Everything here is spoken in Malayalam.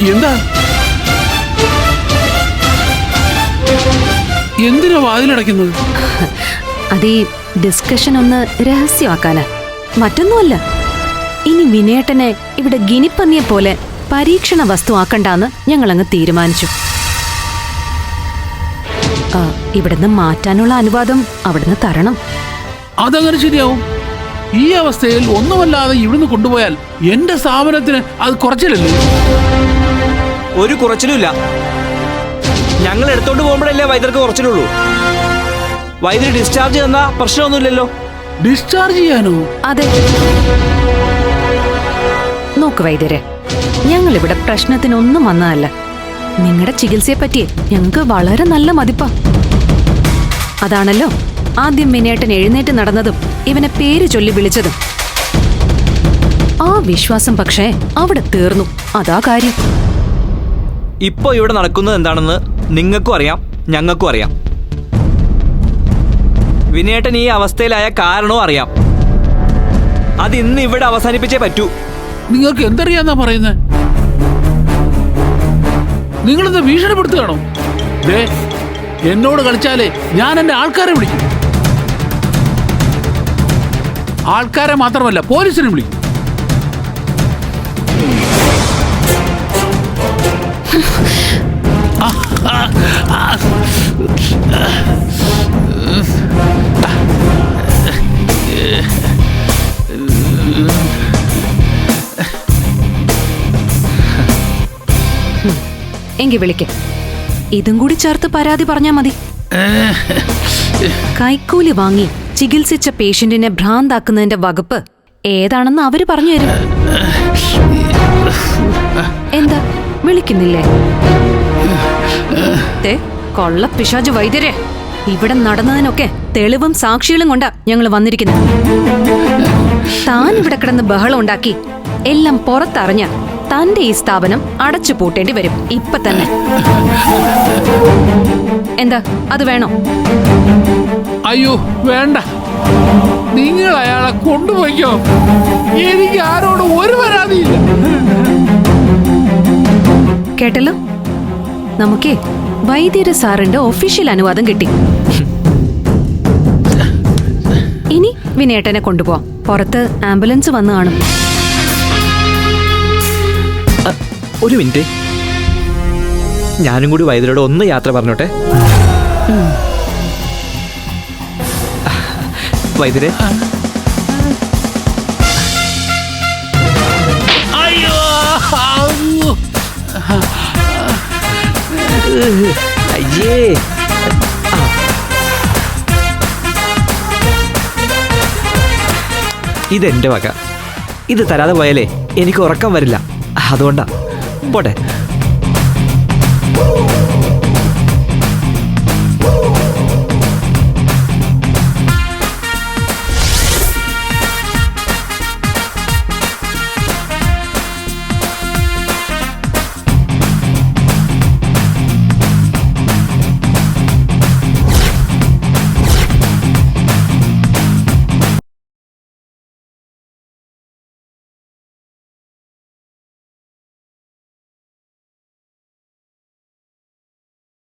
എന്താ? എന്തിനാ വാതിലടയ്ക്കുന്നത്? അതേ ഡിസ്കഷൻ ഒന്ന് രഹസ്യമാക്കാനാ. മറ്റൊന്നുമല്ല. ഇനി വിനേട്ടനെ ഇവിടെ ഗിനിപ്പന്നിയെ പോലെ പരീക്ഷണ വസ്തു ഞങ്ങൾ ഞങ്ങളങ്ങ് തീരുമാനിച്ചു. ഇവിടുന്ന് മാറ്റാനുള്ള അനുവാദം അവിടുന്ന് തരണം. അതങ്ങനെ ശരിയാവും. ഈ അവസ്ഥയിൽ ഒന്നുമല്ലാതെ ഇവിടുന്ന് കൊണ്ടുപോയാൽ എന്റെ സ്ഥാപനത്തിന് അത് കുറച്ചിലല്ലേ ഒരു കുറച്ചിലുമില്ല ഞങ്ങൾ എടുത്തോണ്ട് പോകുമ്പോഴല്ലേ വൈദ്യർക്ക് കുറച്ചിലുള്ളൂ. വൈദ്യുതി ഡിസ്ചാർജ് തന്നാ പ്രശ്നമൊന്നുമില്ലല്ലോ. ഡിസ്ചാർജ് ചെയ്യാനോ? അതെ. നോക്ക് വൈദ്യരെ ഞങ്ങൾ ഇവിടെ പ്രശ്നത്തിനൊന്നും വന്നതല്ല. നിങ്ങളുടെ ചികിത്സയെ പറ്റി ഞങ്ങൾക്ക് വളരെ നല്ല മതിപ്പാ. അതാണല്ലോ? ആദ്യം വിനേട്ടൻ എഴുന്നേറ്റ് നടന്നതും ഇവനെ പേര് ചൊല്ലി വിളിച്ചതും. ആ വിശ്വാസം പക്ഷേ അവിടെ തീർന്നു. അതാ കാര്യം. ഇപ്പോ ഇവിടെ നടക്കുന്നത് എന്താണെന്ന് നിങ്ങൾക്കും അറിയാം ഞങ്ങൾക്കും അറിയാം. വിനേട്ടൻ ഈ അവസ്ഥയിലായ കാരണവും അറിയാം. അത് ഇന്ന് ഇവിടെ അവസാനിപ്പിച്ചേ പറ്റൂ. നിങ്ങൾക്ക് എന്തറിയാന്നാ പറയുന്നത് നിങ്ങളെന്താ ഭീഷണിപ്പെടുത്തുകയാണോ? ദേ എന്നോട് കളിച്ചാലേ ഞാൻ എന്റെ ആൾക്കാരെ വിളിക്കും. ആൾക്കാരെ മാത്രമല്ല പോലീസിനെ വിളിക്കും. എങ്കി വിളിക്ക. ഇതും കൂടി ചേർത്ത് പരാതി പറഞ്ഞാ മതി. കൈക്കൂലി വാങ്ങി. ചികിത്സിച്ച പേഷ്യന്റിനെ ഭ്രാന്താക്കുന്നതിന്റെ വകുപ്പ് ഏതാണെന്ന് അവർ പറഞ്ഞു തരും. എന്താ? വിളിക്കുന്നില്ലേ? കൊള്ള പിശാജ് വൈദ്യരെ. ഇവിടെ നടന്നതിനൊക്കെ തെളിവും സാക്ഷികളും കൊണ്ടാ ഞങ്ങൾ വന്നിരിക്കുന്നത്. താൻ ഇവിടെ കിടന്ന് ബഹളം ഉണ്ടാക്കി എല്ലാം പുറത്തറിഞ്ഞ തന്റെ ഈ സ്ഥാപനം അടച്ചു പൂട്ടേണ്ടി വരും. ഇപ്പൊ തന്നെ. എന്താ? അത് വേണോ? അയ്യോ വേണ്ട. നിങ്ങൾ അയാളെ കൊണ്ടുപോയിക്കോ. എനിക്ക് ആരോട് ഒരു പരാതിയില്ല. കേട്ടല്ലോ? നമുക്കേ വൈദ്യര് സാറിന്റെ ഒഫീഷ്യൽ അനുവാദം കിട്ടി. ഇനി വിനേട്ടനെ കൊണ്ടുപോവാം. പുറത്ത് ആംബുലൻസ് വന്നു കാണും. ഒരു മിനിറ്റ്. ഞാനും കൂടി വൈദ്യരോട് ഒന്ന് യാത്ര പറഞ്ഞോട്ടെ? വൈദ്യരെ. അയ്യോ. ഇതെന്റെ വക. ഇത് തരാതെ പോയാലേ എനിക്ക് ഉറക്കം വരില്ല. അതുകൊണ്ടാ. போட்டேன்